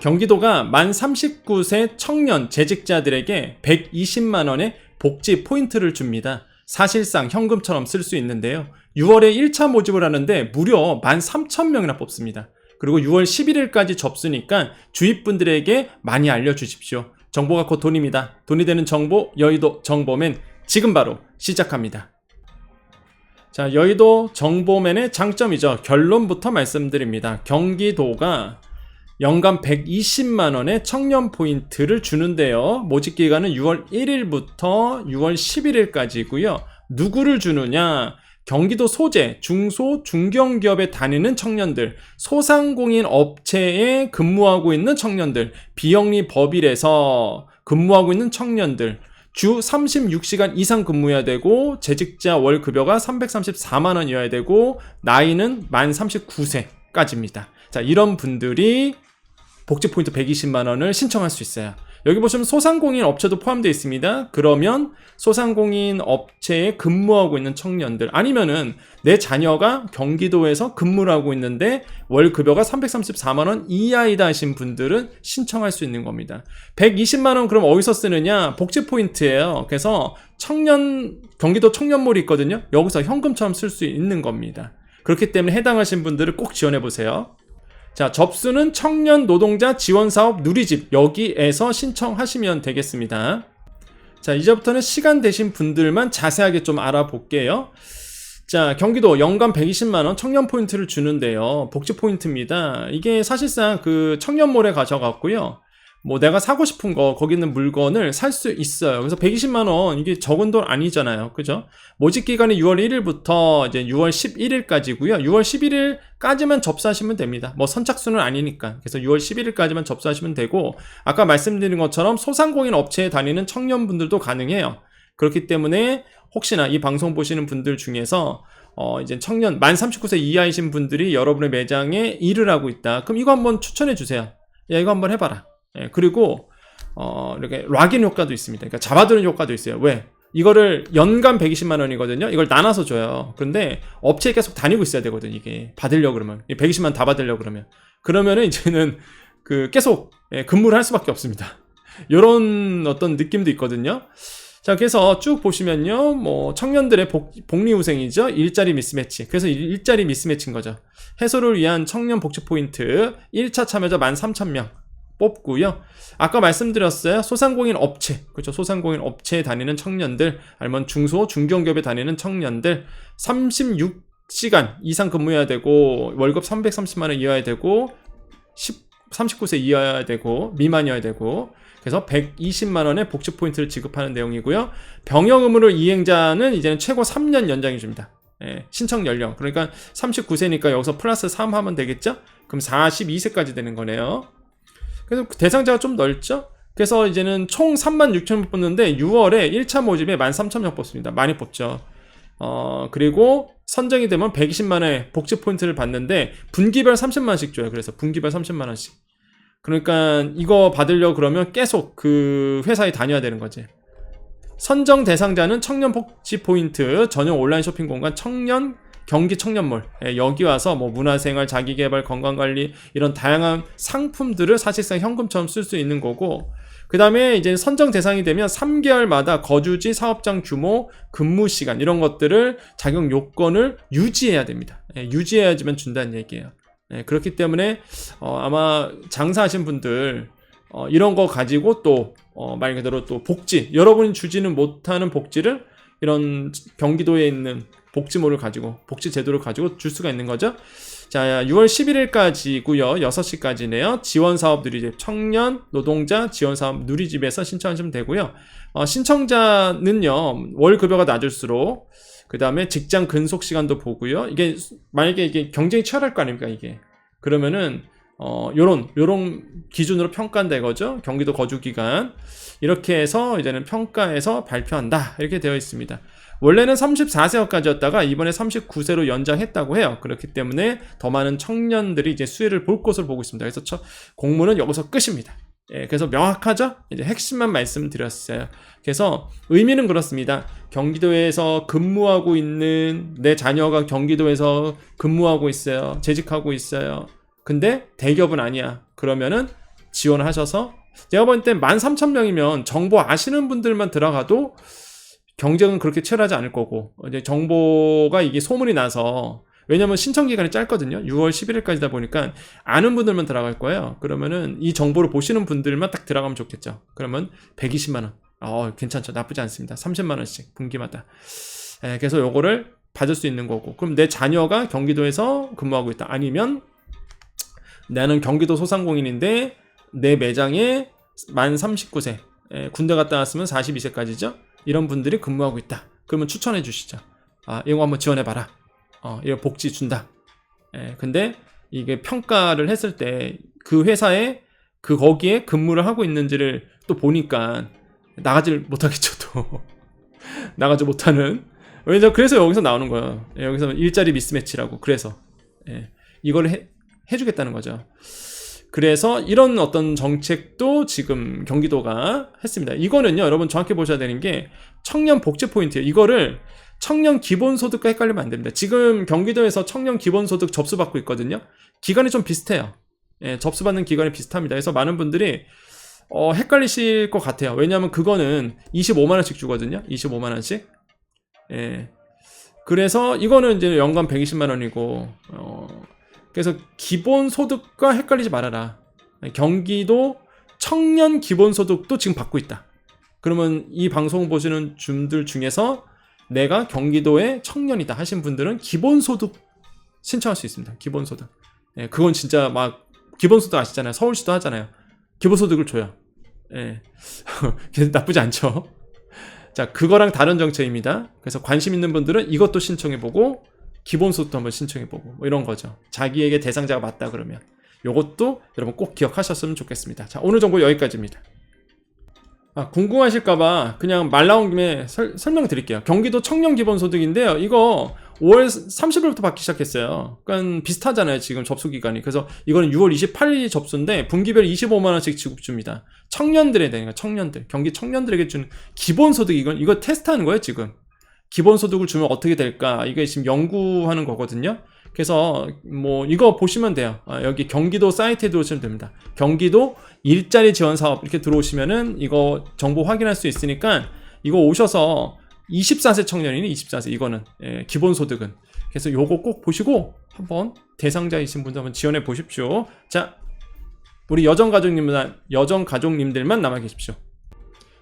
경기도가 만 39세 청년 재직자들에게 120만 원의 복지 포인트를 줍니다. 사실상 현금처럼 쓸 수 있는데요. 6월에 1차 모집을 하는데 무려 13,000명이나 뽑습니다. 그리고 6월 11일까지 접수니까 주위 분들에게 많이 알려주십시오. 정보가 곧 돈입니다. 돈이 되는 정보, 여의도 정보맨 지금 바로 시작합니다. 자, 여의도 정보맨의 장점이죠. 결론부터 말씀드립니다. 경기도가 연간 120만 원의 청년 포인트를 주는데요. 모집 기간은 6월 1일부터 6월 11일까지고요. 누구를 주느냐? 경기도 소재, 중소, 중견기업에 다니는 청년들, 소상공인 업체에 근무하고 있는 청년들, 비영리 법인에서 근무하고 있는 청년들, 주 36시간 이상 근무해야 되고 재직자 월 급여가 334만 원이어야 되고 나이는 만 39세까지입니다. 자, 이런 분들이 복지 포인트 120만 원을 신청할 수 있어요. 여기 보시면 소상공인 업체도 포함되어 있습니다. 그러면 소상공인 업체에 근무하고 있는 청년들 아니면은 내 자녀가 경기도에서 근무를 하고 있는데 월 급여가 334만 원 이하이다 하신 분들은 신청할 수 있는 겁니다. 120만 원 그럼 어디서 쓰느냐? 복지 포인트예요. 그래서 청년 경기도 청년몰이 있거든요. 여기서 현금처럼 쓸 수 있는 겁니다. 그렇기 때문에 해당하신 분들을 꼭 지원해 보세요. 자, 접수는 청년 노동자 지원 사업 누리집 여기에서 신청하시면 되겠습니다. 자, 이제부터는 시간 되신 분들만 자세하게 좀 알아볼게요. 자, 경기도 연간 120만원 청년 포인트를 주는데요. 복지 포인트입니다. 이게 사실상 그 청년몰에 가셔갖고요. 뭐 내가 사고 싶은 거 거기 있는 물건을 살 수 있어요. 그래서 120만 원 이게 적은 돈 아니잖아요. 그죠? 모집 기간이 6월 1일부터 이제 6월 11일까지고요. 6월 11일까지만 접수하시면 됩니다. 뭐 선착순은 아니니까. 그래서 6월 11일까지만 접수하시면 되고 아까 말씀드린 것처럼 소상공인 업체에 다니는 청년분들도 가능해요. 그렇기 때문에 혹시나 이 방송 보시는 분들 중에서 어 이제 청년 만 39세 이하이신 분들이 여러분의 매장에 일을 하고 있다. 그럼 이거 한번 추천해 주세요. 야 이거 한번 해봐라. 예, 그리고 어, 이렇게 락인 효과도 있습니다. 그러니까 잡아두는 효과도 있어요. 왜? 이거를 연간 120만 원이거든요. 이걸 나눠서 줘요. 근데 업체에 계속 다니고 있어야 되거든, 이게. 받으려 그러면. 120만 다 받으려 그러면. 그러면은 이제는 그 계속 예, 근무를 할 수밖에 없습니다. 요런 어떤 느낌도 있거든요. 자, 그래서 쭉 보시면요. 뭐, 청년들의 복, 복리후생이죠. 일자리 미스매치. 그래서 일, 일자리 미스매치인 거죠. 해소를 위한 청년 복지 포인트 1차 참여자 13,000명. 뽑고요. 아까 말씀드렸어요. 소상공인 업체, 그렇죠. 소상공인 업체에 다니는 청년들, 아니면 중소, 중견기업에 다니는 청년들, 36시간 이상 근무해야 되고, 월급 330만 원 이하야 되고, 10, 39세 이하야 되고, 미만이어야 되고, 그래서 120만 원의 복지 포인트를 지급하는 내용이고요. 병역 의무를 이행자는 이제는 최고 3년 연장해 줍니다. 예, 신청 연령. 그러니까 39세니까 여기서 플러스 3 하면 되겠죠? 그럼 42세까지 되는 거네요. 그래서 대상자가 좀 넓죠? 그래서 이제는 총 3만 6천 명 뽑는데 6월에 1차 모집에 1만 3천 명 뽑습니다. 많이 뽑죠. 어, 그리고 선정이 되면 120만원의 복지 포인트를 받는데 분기별 30만원씩 줘요. 그래서 분기별 30만원씩. 그러니까 이거 받으려 그러면 계속 그 회사에 다녀야 되는 거지. 선정 대상자는 청년 복지 포인트 전용 온라인 쇼핑 공간 청년 경기 청년몰 예, 여기 와서 뭐 문화생활, 자기개발, 건강관리 이런 다양한 상품들을 사실상 현금처럼 쓸 수 있는 거고 그 다음에 이제 선정 대상이 되면 3개월마다 거주지, 사업장 규모, 근무 시간 이런 것들을 자격 요건을 유지해야 됩니다. 예, 유지해야지만 준다는 얘기예요. 예, 그렇기 때문에 어, 아마 장사하신 분들 어, 이런 거 가지고 또 어, 말 그대로 또 복지 여러분이 주지는 못하는 복지를 이런 경기도에 있는 복지모를 가지고 복지 제도를 가지고 줄 수가 있는 거죠. 자, 6월 11일까지고요. 6시까지네요. 지원 사업 누리집 청년 노동자 지원 사업 누리집에서 신청하시면 되고요. 어, 신청자는요. 월 급여가 낮을수록 그다음에 직장 근속 시간도 보고요. 이게 만약에 이게 경쟁이 치열할 거 아닙니까, 이게. 그러면은 어, 요런, 요런 기준으로 평가된 거죠. 경기도 거주 기간. 이렇게 해서 이제는 평가해서 발표한다. 이렇게 되어 있습니다. 원래는 34세까지였다가 이번에 39세로 연장했다고 해요. 그렇기 때문에 더 많은 청년들이 이제 수혜를 볼 것으로 보고 있습니다. 그래서 저 공문은 여기서 끝입니다. 예, 그래서 명확하죠? 이제 핵심만 말씀드렸어요. 그래서 의미는 그렇습니다. 경기도에서 근무하고 있는 내 자녀가 경기도에서 근무하고 있어요. 재직하고 있어요. 근데 대기업은 아니야. 그러면은 지원하셔서 제가 볼때 13,000명이면 정보 아시는 분들만 들어가도 경쟁은 그렇게 치열하지 않을 거고 이제 정보가 이게 소문이 나서 왜냐면 신청 기간이 짧거든요. 6월 11일까지다 보니까 아는 분들만 들어갈 거예요. 그러면은 이 정보를 보시는 분들만 딱 들어가면 좋겠죠. 그러면 120만 원. 어, 괜찮죠. 나쁘지 않습니다. 30만 원씩 분기마다. 에, 그래서 요거를 받을 수 있는 거고. 그럼 내 자녀가 경기도에서 근무하고 있다. 아니면 나는 경기도 소상공인인데 내 매장에 만 39세, 에, 군대 갔다 왔으면 42세까지죠. 이런 분들이 근무하고 있다. 그러면 추천해 주시죠. 아, 이거 한번 지원해 봐라. 어, 이거 복지 준다. 예, 근데 이게 평가를 했을 때 그 회사에 그 거기에 근무를 하고 있는지를 또 보니까 나가질 못하겠죠 또 나가지 못하는 왜냐 그래서 여기서 나오는 거예요 예, 여기서 일자리 미스매치라고 그래서 예, 이걸 해, 해주겠다는 거죠 그래서 이런 어떤 정책도 지금 경기도가 했습니다 이거는요 여러분 정확히 보셔야 되는 게 청년 복지 포인트예요 이거를 청년 기본소득과 헷갈리면 안 됩니다. 지금 경기도에서 청년 기본소득 접수받고 있거든요. 기간이 좀 비슷해요. 예, 접수받는 기간이 비슷합니다. 그래서 많은 분들이 어, 헷갈리실 것 같아요. 왜냐하면 그거는 25만 원씩 주거든요. 25만 원씩. 예. 그래서 이거는 이제 연간 120만 원이고 어, 그래서 기본소득과 헷갈리지 말아라. 경기도 청년 기본소득도 지금 받고 있다. 그러면 이 방송 보시는 분들 중에서 내가 경기도의 청년이다 하신 분들은 기본소득 신청할 수 있습니다. 기본소득. 예, 그건 진짜 막 기본소득 아시잖아요. 서울시도 하잖아요. 기본소득을 줘요. 예. 나쁘지 않죠. 자, 그거랑 다른 정책입니다. 그래서 관심 있는 분들은 이것도 신청해보고 기본소득도 한번 신청해보고 뭐 이런 거죠. 자기에게 대상자가 맞다 그러면 요것도 여러분 꼭 기억하셨으면 좋겠습니다. 자, 오늘 정보 여기까지입니다. 아, 궁금하실까봐 그냥 말 나온 김에 설, 설명드릴게요. 경기도 청년 기본소득인데요. 이거 5월 30일부터 받기 시작했어요. 그러니까 비슷하잖아요. 지금 접수 기간이. 그래서 이거는 6월 28일이 접수인데 분기별 25만 원씩 지급 줍니다. 청년들에 대한 청년들, 경기 청년들에게 주는 기본소득 이건 이거 테스트하는 거예요 지금. 기본소득을 주면 어떻게 될까? 이게 지금 연구하는 거거든요. 그래서 뭐 이거 보시면 돼요. 아, 여기 경기도 사이트에 들어오시면 됩니다. 경기도 일자리 지원 사업 이렇게 들어오시면은 이거 정보 확인할 수 있으니까 이거 오셔서 24세 청년이니 24세 이거는 예, 기본 소득은 그래서 요거 꼭 보시고 한번 대상자이신 분들 한번 지원해 보십시오. 자, 우리 여정 가족님들 여정 가족님들만 남아 계십시오.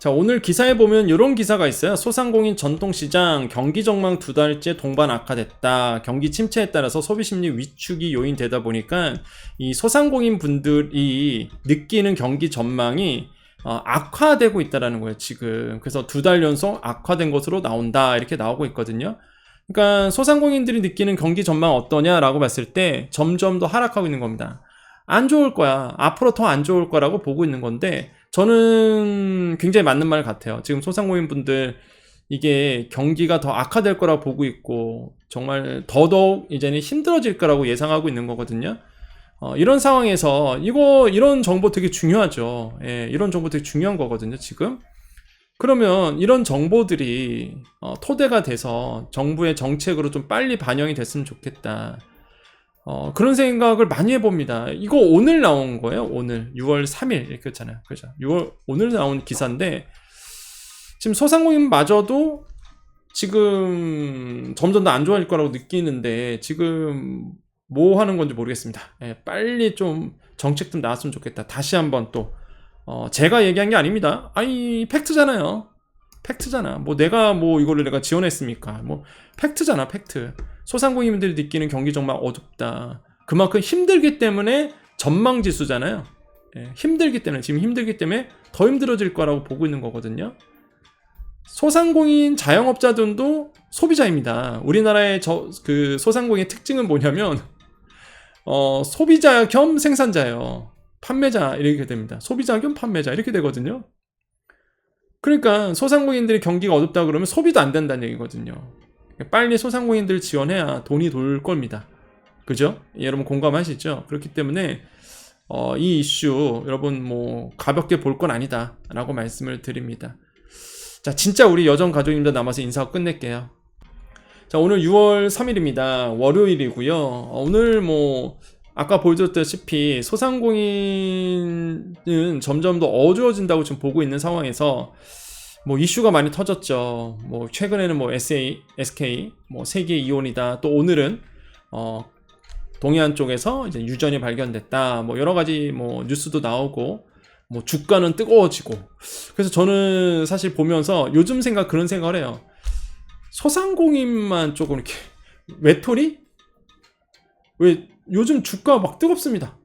자, 오늘 기사에 보면 이런 기사가 있어요. 소상공인 전통시장 경기 전망 두 달째 동반 악화됐다. 경기 침체에 따라서 소비 심리 위축이 요인되다 보니까 이 소상공인 분들이 느끼는 경기 전망이 어, 악화되고 있다라는 거예요, 지금. 그래서 두 달 연속 악화된 것으로 나온다. 이렇게 나오고 있거든요. 그러니까 소상공인들이 느끼는 경기 전망 어떠냐라고 봤을 때 점점 더 하락하고 있는 겁니다. 안 좋을 거야. 앞으로 더 안 좋을 거라고 보고 있는 건데 저는 굉장히 맞는 말 같아요. 지금 소상공인 분들 이게 경기가 더 악화될 거라고 보고 있고 정말 더더욱 이제는 힘들어질 거라고 예상하고 있는 거거든요. 어, 이런 상황에서 이거 이런 정보 되게 중요하죠. 예, 이런 정보 되게 중요한 거거든요. 지금 그러면 이런 정보들이 어, 토대가 돼서 정부의 정책으로 좀 빨리 반영이 됐으면 좋겠다. 어, 그런 생각을 많이 해봅니다. 이거 오늘 나온 거예요. 오늘 6월 3일 이렇게 했잖아요. 그죠? 6월 오늘 나온 기사인데 지금 소상공인마저도 지금 점점 더 안 좋아질 거라고 느끼는데 지금 뭐 하는 건지 모르겠습니다. 예, 빨리 좀 정책 좀 나왔으면 좋겠다. 다시 한번 또 어, 제가 얘기한 게 아닙니다. 아니 팩트잖아요. 팩트잖아. 뭐 내가 뭐 이거를 내가 지원했습니까? 뭐 팩트잖아, 팩트. 소상공인들이 느끼는 경기 정말 어둡다. 그만큼 힘들기 때문에 전망 지수잖아요. 예, 힘들기 때문에 지금 힘들기 때문에 더 힘들어질 거라고 보고 있는 거거든요. 소상공인 자영업자들도 소비자입니다. 우리나라의 저 그 소상공인의 특징은 뭐냐면 어, 소비자 겸 생산자예요. 판매자 이렇게 됩니다. 소비자 겸 판매자 이렇게 되거든요. 그러니까 소상공인들이 경기가 어둡다 그러면 소비도 안 된다는 얘기거든요. 빨리 소상공인들 지원해야 돈이 돌 겁니다. 그죠? 여러분 공감하시죠? 그렇기 때문에 어, 이 이슈 여러분 뭐 가볍게 볼 건 아니다라고 말씀을 드립니다. 자, 진짜 우리 여정 가족님들 남아서 인사하고 끝낼게요. 자, 오늘 6월 3일입니다. 월요일이고요. 어, 오늘 뭐 아까 보여줬다시피 소상공인은 점점 더 어두워진다고 지금 보고 있는 상황에서 뭐 이슈가 많이 터졌죠. 뭐 최근에는 뭐 SA, SK, 뭐 세계 이온이다. 또 오늘은 어 동해안 쪽에서 이제 유전이 발견됐다. 뭐 여러 가지 뭐 뉴스도 나오고 뭐 주가는 뜨거워지고. 그래서 저는 사실 보면서 요즘 생각 그런 생각을 해요. 소상공인만 조금 이렇게 외톨이? 왜 요즘 주가 막 뜨겁습니다.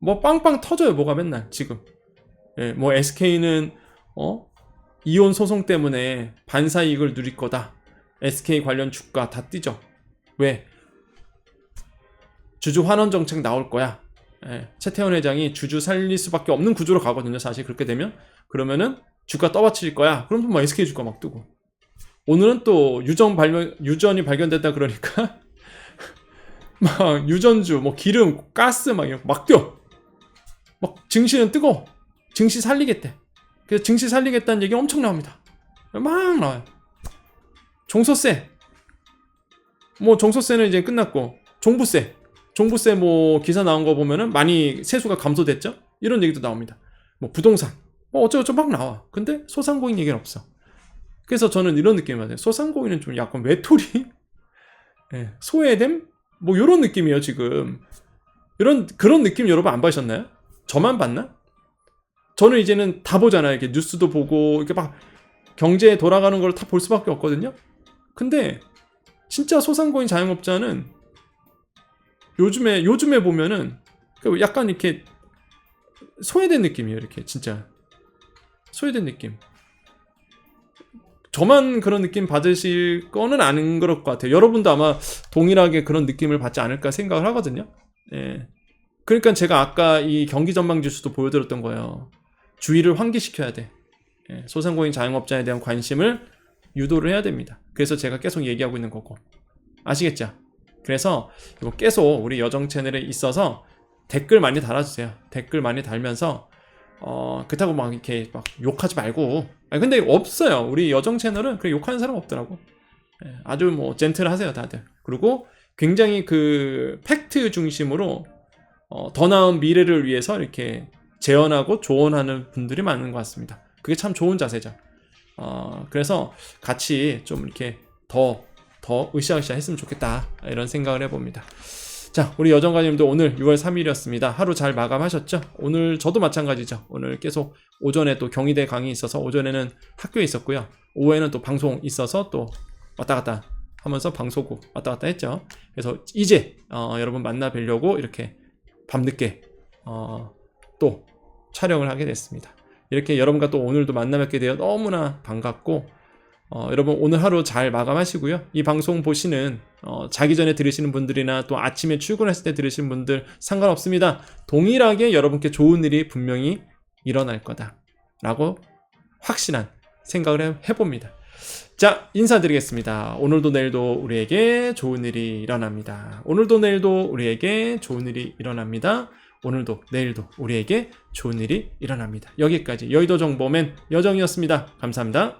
뭐 빵빵 터져요. 뭐가 맨날 지금. 예, 뭐 SK는 어 이혼 소송 때문에 반사 이익을 누릴 거다. SK 관련 주가 다 뛰죠. 왜? 주주 환원 정책 나올 거야. 예, 최태원 회장이 주주 살릴 수밖에 없는 구조로 가거든요. 사실 그렇게 되면 그러면은 주가 떠받칠 거야. 그럼 뭐 SK 주가 막 뜨고. 오늘은 또 유전 발견 유전이 발견됐다 그러니까 막 유전주, 뭐 기름, 가스 막 이런 거막 뛰어. 막 증시는 뜨거. 증시 살리겠대. 그래서 증시 살리겠다는 얘기 엄청 나옵니다. 막 나와요. 종소세. 뭐 종소세는 이제 끝났고 종부세. 종부세 뭐 기사 나온 거 보면은 많이 세수가 감소됐죠? 이런 얘기도 나옵니다. 뭐 부동산. 뭐 어쩌고저쩌고 막 나와. 근데 소상공인 얘기는 없어. 그래서 저는 이런 느낌이 받아요. 소상공인은 좀 약간 외톨이? 예, 소외됨? 뭐 이런 느낌이에요 지금. 이런 그런 느낌 여러분 안 받으셨나요? 저만 봤나? 저는 이제는 다 보잖아요. 이렇게 뉴스도 보고 이렇게 막 경제 돌아가는 걸 다 볼 수밖에 없거든요. 근데 진짜 소상공인 자영업자는 요즘에 요즘에 보면은 그 약간 이렇게 소외된 느낌이에요 이렇게 진짜. 소외된 느낌 저만 그런 느낌 받으실 거는 아닌 것 같아요. 여러분도 아마 동일하게 그런 느낌을 받지 않을까 생각을 하거든요. 예. 그러니까 제가 아까 이 경기 전망 지수도 보여드렸던 거예요. 주의를 환기시켜야 돼. 예. 소상공인 자영업자에 대한 관심을 유도를 해야 됩니다. 그래서 제가 계속 얘기하고 있는 거고. 아시겠죠? 그래서 이거 계속 우리 여정 채널에 있어서 댓글 많이 달아주세요. 댓글 많이 달면서 어, 그렇다고 막 이렇게 막 욕하지 말고. 아니, 근데 없어요. 우리 여정 채널은 그렇게 욕하는 사람 없더라고. 예, 아주 뭐 젠틀하세요, 다들. 그리고 굉장히 그 팩트 중심으로 어, 더 나은 미래를 위해서 이렇게 재현하고 조언하는 분들이 많은 것 같습니다. 그게 참 좋은 자세죠. 어, 그래서 같이 좀 이렇게 더, 더 으쌰으쌰 했으면 좋겠다. 이런 생각을 해봅니다. 자, 우리 여정가님도 오늘 6월 3일이었습니다. 하루 잘 마감하셨죠? 오늘 저도 마찬가지죠. 오늘 계속 오전에 또 경희대 강의 있어서 오전에는 학교에 있었고요. 오후에는 또 방송 있어서 또 왔다 갔다 하면서 방송국 왔다 갔다 했죠. 그래서 이제 어, 여러분 만나 뵈려고 이렇게 밤늦게 어, 또 촬영을 하게 됐습니다. 이렇게 여러분과 또 오늘도 만나 뵙게 되어 너무나 반갑고 어, 여러분 오늘 하루 잘 마감하시고요. 이 방송 보시는 어, 자기 전에 들으시는 분들이나 또 아침에 출근했을 때 들으시는 분들 상관없습니다. 동일하게 여러분께 좋은 일이 분명히 일어날 거다라고 확신한 생각을 해- 해봅니다. 자 인사드리겠습니다. 오늘도 내일도 우리에게 좋은 일이 일어납니다. 오늘도 내일도 우리에게 좋은 일이 일어납니다. 오늘도 내일도 우리에게 좋은 일이 일어납니다. 여기까지 여의도 정보맨 여정이었습니다. 감사합니다.